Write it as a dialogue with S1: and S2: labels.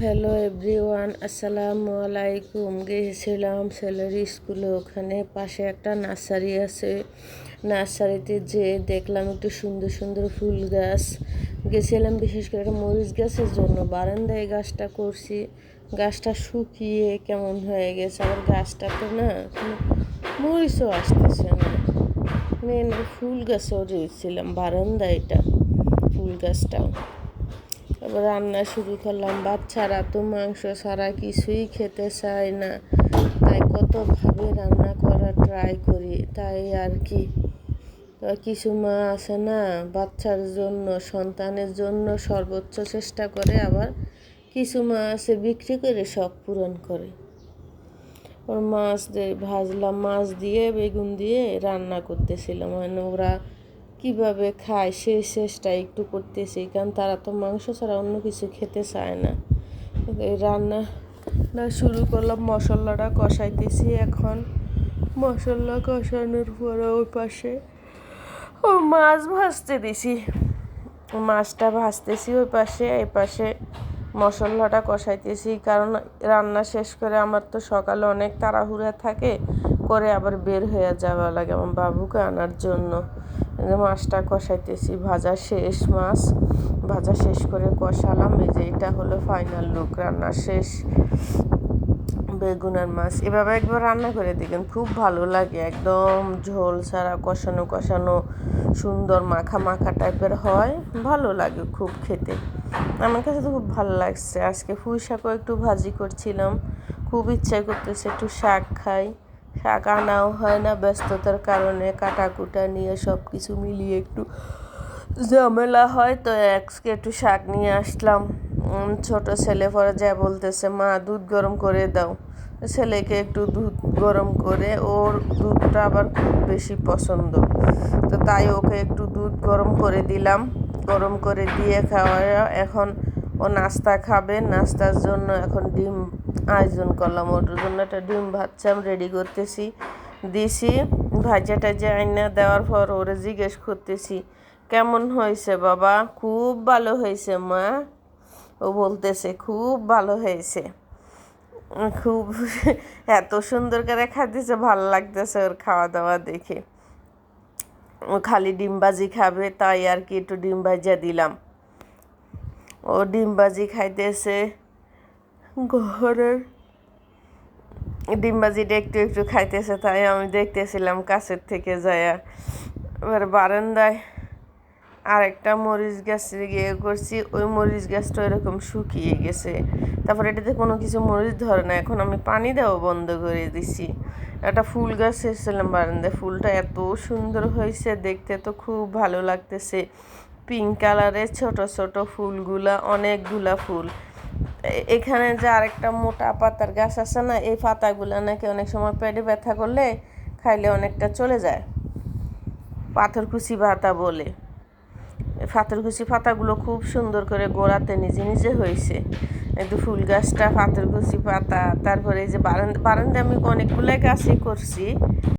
S1: Hello everyone আসসালামু আলাইকুম গিয়েছিলাম ছেলের স্কুলে। ওখানে পাশে একটা নার্সারি আছে। নার্সারিতে যে দেখলাম একটু সুন্দর সুন্দর ফুল গাছ। গেছিলাম বিশেষ করে একটা মরিচ গাছের জন্য। বারান্দায় গাছটা করছি। গাছটা শুকিয়ে কেমন হয়ে গেছে। আবার গাছটা তো না মরিচও আসতেছে না। মেন ফুল গাছও রয়েছিলাম বারান্দা এটা, ফুল গাছটাও। রান্না শুরু করলাম। বাচ্চারা তো মাংস ছাড়া কিছুই খেতে চায় না। তাই কতভাবে রান্না করা ট্রাই করি, তাই আর কি। কিছু মা আছে না, বাচ্চার জন্য, সন্তানের জন্য সর্বোচ্চ চেষ্টা করে। আবার কিছু মা আছে বিক্রি করে শখ পূরণ করে। ওর মাছ দিয়ে ভাজলাম মাছ দিয়ে, বেগুন দিয়ে রান্না করতেছিলাম। মানে ওরা কীভাবে খায় সেই চেষ্টা একটু করতেছি। কারণ তারা তো মাংস ছাড়া অন্য কিছু খেতে চায় না। রান্না না শুরু করলাম, মশলাটা কষাইতেছি এখন। মশলা কষানোর পরে ওই পাশে ও মাছ ভাজতে দিছি মাছটা ভাজতেছি ওই পাশে, এই পাশে মশলাটা কষাইতেছি। কারণ রান্না শেষ করে আমার তো সকালে অনেক তাড়াহুড়া থাকে, করে আবার বের হয়ে যাওয়া লাগে আমার বাবুকে আনার জন্য। মাছটা কষাইতেছি, ভাজা শেষ মাছ। ভাজা শেষ করে কষালাম, এই যে এটা হলো ফাইনাল লুক রান্না শেষ। বেগুন আর মাছ, এভাবে একবার রান্না করে দেখেন, খুব ভালো লাগে, একদম ঝোল ছাড়া কষানো কষানো, সুন্দর মাখা মাখা টাইপের হয়, ভালো লাগে খুব খেতে। আমার কাছে তো খুব ভালো লাগছে, আজকে পুঁই শাকও একটু ভাজি করছিলাম, খুব ইচ্ছা করতেছে একটু শাক খাই। শাক আনাও হয় না ব্যস্ততার কারণে কাটাকুটা নিয়ে সব কিছু মিলিয়ে একটু ঝামেলা হয়। তো আজকে একটু শাক নিয়ে আসলাম। ছোট ছেলে পরে যা বলতেছে, মা, দুধ গরম করে দাও। ছেলেকে একটু দুধ গরম করে, ওর দুধটা আবার খুব বেশি পছন্দ। তো তাই ওকে একটু দুধ গরম করে দিলাম। গরম করে দিয়ে খাওয়া, এখন ও নাস্তা খাবে। নাস্তার জন্য এখন ডিম আয়োজন করলাম। ওর জন্য একটা ডিম ভাতচাম রেডি করতেছি। দিছি, ভাজা টাজা আইনা দেওয়ার পর ওরে জিজ্ঞেস করতেছি, কেমন হয়েছে বাবা? খুব ভালো হয়েছে, মা। ও বলতেছে, খুব ভালো হয়েছে। খুব এত সুন্দর করে খাইতেছে, ভালো লাগতেছে ওর খাওয়া দাওয়া দেখে। ও খালি ডিমবাজি খাবে, তাই আর কি একটু ডিম ভাজা দিলাম। ও ডিমবাজি খাইতেছে। ঘরের ডিমবাজিটা একটু একটু খাইতেছে, তাই আমি দেখতেছিলাম কাছের থেকে যায়া। এবার বারান্দায় আরেকটা মরিচ গাছ গিয়ে করছি, ওই মরিচ গাছটা এরকম শুকিয়ে গেছে। তারপর এটাতে কোনো কিছু মরিচ ধরে না, এখন আমি পানি দেওয়া বন্ধ করে দিছি। একটা ফুল গাছ এসেছিলাম বারান্দায়, ফুলটা এত সুন্দর হয়েছে, দেখতে তো খুব ভালো লাগতেছে। পিঙ্ক কালারের ছোট ছোট ফুলগুলা, অনেকগুলা ফুল। এখানে যে আরেকটা মোটা পাতার গাছ আছে না, এই পাতাগুলো নাকি অনেক সময় পেটে ব্যথা করলে খাইলে অনেকটা চলে যায়। পাথরকুচি পাতা বলে। পাথরকুচি পাতাগুলো খুব সুন্দর করে গোড়াতে নিজে নিজে হয়েছে। একটু ফুল গাছটা পাথরকুচি পাতা, তারপরে এই যে বারান্দা বারান্দা আমি অনেকগুলো গাছই করছি।